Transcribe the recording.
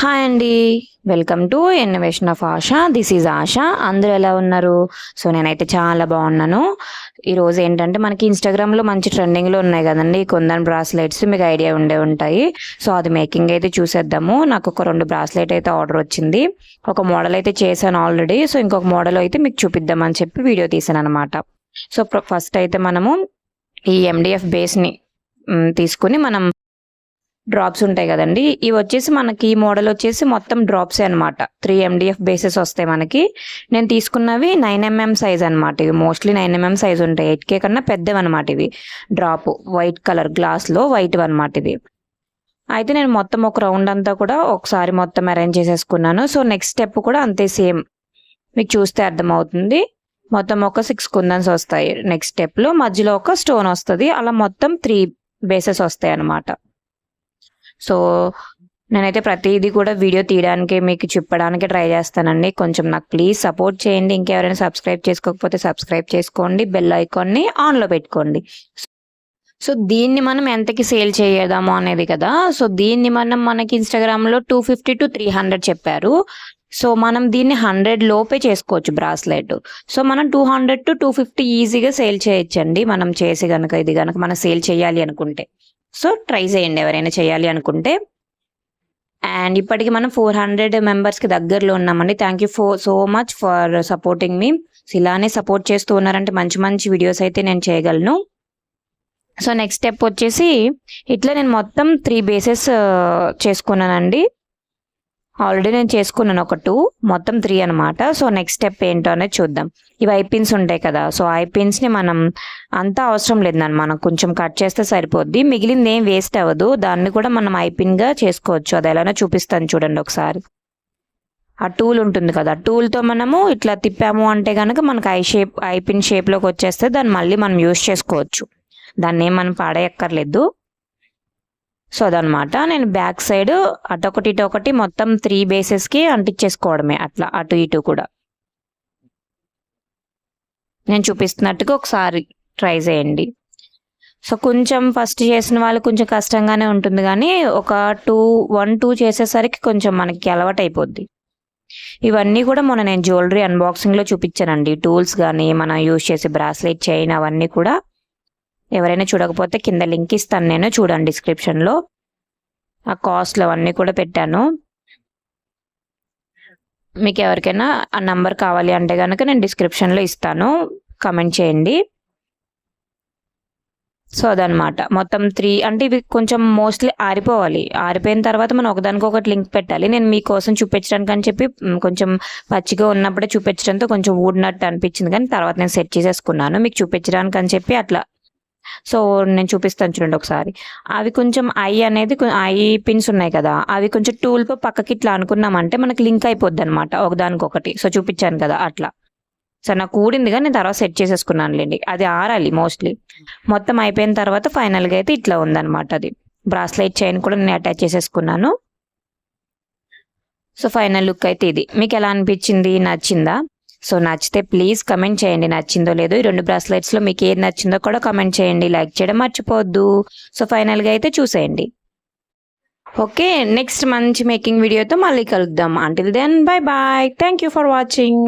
Hi అండి welcome to innovation of Asha this is Asha అందరూ ఎలా ఉన్నారు? సో నేనైతే చాలా బాగున్నాను. ఈరోజు ఏంటంటే మనకి ఇన్స్టాగ్రామ్లో మంచి ట్రెండింగ్లో ఉన్నాయి కదండి. కొందరు బ్రాస్లెట్స్ మీకు ఐడియా ఉండే ఉంటాయి. సో అది మేకింగ్ అయితే చూసేద్దాము. నాకు ఒక రెండు బ్రాస్లెట్ అయితే ఆర్డర్ వచ్చింది. ఒక మోడల్ అయితే చేశాను ఆల్రెడీ సో ఇంకొక మోడల్ అయితే మీకు చూపిద్దామని చెప్పి వీడియో తీసాను అనమాట సో ఫస్ట్ అయితే మనము ఈ ఎండిఎఫ్ బేస్ని తీసుకుని మనం డ్రాప్స్ ఉంటాయి కదండి. ఇవి వచ్చేసి మనకి ఈ మోడల్ వచ్చేసి మొత్తం డ్రాప్సే అనమాట త్రీ ఎండిఎఫ్ బేసెస్ వస్తాయి మనకి. నేను తీసుకున్నవి నైన్ ఎంఎం సైజ్ అనమాట ఇవి మోస్ట్లీ నైన్ ఎంఎం సైజ్ ఉంటాయి. ఎయిట్ కే కన్నా పెద్దవి అనమాట ఇవి. డ్రాప్ వైట్ కలర్ గ్లాస్లో వైట్ అనమాట ఇది అయితే నేను మొత్తం ఒక రౌండ్ అంతా కూడా ఒకసారి మొత్తం అరేంజ్ చేసేసుకున్నాను. సో నెక్స్ట్ స్టెప్ కూడా అంతే సేమ్ మీకు చూస్తే అర్థమవుతుంది. మొత్తం ఒక సిక్స్ కుందన్స్ వస్తాయి. నెక్స్ట్ స్టెప్లో మధ్యలో ఒక స్టోన్ వస్తుంది. అలా మొత్తం త్రీ బేసెస్ వస్తాయి అనమాట సో నేనైతే ప్రతిదీ కూడా వీడియో తీయడానికి మీకు చెప్పడానికి ట్రై చేస్తానండి. కొంచెం నాకు ప్లీజ్ సపోర్ట్ చేయండి. ఇంకెవరైనా సబ్స్క్రైబ్ చేసుకోకపోతే సబ్స్క్రైబ్ చేసుకోండి. బెల్ ఐకాన్ని ఆన్లో పెట్టుకోండి. సో దీన్ని మనం ఎంతకి సేల్ చేయదాము అనేది కదా. సో దీన్ని మనం మనకి ఇన్స్టాగ్రామ్లో two fifty to three hundred చెప్పారు. సో మనం దీన్ని హండ్రెడ్ లోపే చేసుకోవచ్చు బ్రాస్లెట్. సో మనం two hundred to two fifty ఈజీగా సేల్ చేయొచ్చండి. మనం చేసి కనుక ఇది కనుక మనం సేల్ చేయాలి అనుకుంటే. సో ట్రై చేయండి ఎవరైనా చేయాలి అనుకుంటే. అండ్ ఇప్పటికి మనం ఫోర్ హండ్రెడ్ మెంబర్స్కి దగ్గరలో ఉన్నామండి. Thank you for so much for supporting మీ ఇలానే సపోర్ట్ చేస్తూ ఉన్నారంటే మంచి మంచి వీడియోస్ అయితే నేను చేయగలను. సో నెక్స్ట్ స్టెప్ వచ్చేసి ఇట్లా నేను మొత్తం త్రీ బేసెస్ uh, చేసుకున్నానండి. ఆల్రెడీ నేను చేసుకున్నాను ఒక టూ మొత్తం త్రీ అనమాట సో నెక్స్ట్ స్టెప్ ఏంటో అనేది చూద్దాం. ఇవి ఐపిన్స్ ఉంటాయి కదా. సో ఐపిన్స్ని మనం అంతా అవసరం లేదండి మనం కొంచెం కట్ చేస్తే సరిపోద్ది. మిగిలింది ఏం వేస్ట్ అవ్వదు. దాన్ని కూడా మనం ఐపిన్గా చేసుకోవచ్చు. అది ఎలానో చూపిస్తాను చూడండి ఒకసారి. ఆ టూల్ ఉంటుంది కదా. టూల్తో మనము ఇట్లా తిప్పాము అంటే కనుక మనకు ఐ షేప్ ఐపిన్ షేప్లోకి వచ్చేస్తే దాన్ని మళ్ళీ మనం యూస్ చేసుకోవచ్చు. దాన్ని ఏం మనం పాడేయక్కర్లేదు. సో అదనమాట. నేను బ్యాక్ సైడ్ అటొకటి ఇటొకటి మొత్తం త్రీ బేసెస్కి అంటించేసుకోవడమే. అట్లా అటు ఇటు కూడా. నేను చూపిస్తున్నట్టుగా ఒకసారి ట్రై చేయండి. సో కొంచెం ఫస్ట్ చేసిన వాళ్ళు కొంచెం కష్టంగానే ఉంటుంది కానీ ఒక టూ వన్ టూ చేసేసరికి కొంచెం మనకి అలవాటు అయిపోద్ది ఇవన్నీ కూడా మొన్న నేను జ్యువెలరీ అన్బాక్సింగ్లో చూపించానండి. టూల్స్ కానీ మనం యూజ్ చేసే బ్రాస్లెట్ చైన్ అవన్నీ కూడా. ఎవరైనా చూడకపోతే కింద లింక్ ఇస్తాను నేను చూడండి డిస్క్రిప్షన్లో ఆ కాస్ట్లు అవన్నీ కూడా పెట్టాను. మీకు ఎవరికైనా ఆ నంబర్ కావాలి అంటే కనుక నేను డిస్క్రిప్షన్లో ఇస్తాను. కమెంట్ చేయండి. సో అదనమాట మొత్తం త్రీ అంటే ఇవి కొంచెం మోస్ట్లీ ఆరిపోవాలి. ఆరిపోయిన తర్వాత మనం ఒకదానికి ఒకటి లింక్ పెట్టాలి. నేను మీకోసం చూపించడానికి అని చెప్పి కొంచెం పచ్చిగా ఉన్నప్పుడే చూపించడంతో కొంచెం ఊడినట్టు అనిపించింది కానీ తర్వాత నేను సెట్ చేసేసుకున్నాను. మీకు చూపించడానికి అని చెప్పి అట్లా సో నేను చూపిస్తాను చూడండి ఒకసారి. అవి కొంచెం ఐ అనేది ఐ పిన్స్ ఉన్నాయి కదా అవి కొంచెం టూల్ పక్కకి ఇట్లా అనుకున్నామంటే మనకి లింక్ అయిపోద్ది అనమాట ఒకదానికొకటి. సో చూపించాను కదా అట్లా. సో నాకు కూడింది కానీ నేను తర్వాత సెట్ చేసేసుకున్నాను లేండి అది ఆరాలి మోస్ట్లీ. మొత్తం అయిపోయిన తర్వాత ఫైనల్గా అయితే ఇట్లా ఉందన్నమాట అది. బ్రాస్లైట్ చైన్ కూడా నేను అటాచ్ చేసేసుకున్నాను. సో ఫైనల్ లుక్ అయితే ఇది. మీకు ఎలా అనిపించింది? నచ్చిందా? సో నచ్చితే ప్లీజ్ కమెంట్ చేయండి. నచ్చిందో లేదో ఈ రెండు బ్రాస్లెట్స్లో మీకు ఏది నచ్చిందో కూడా కమెంట్ చేయండి. లైక్ చేయడం మర్చిపోవద్దు. సో ఫైనల్గా అయితే చూసేయండి. ఓకే నెక్స్ట్ మంచి మేకింగ్ వీడియోతో మళ్ళీ కలుద్దాం. Until then bye bye thank you for watching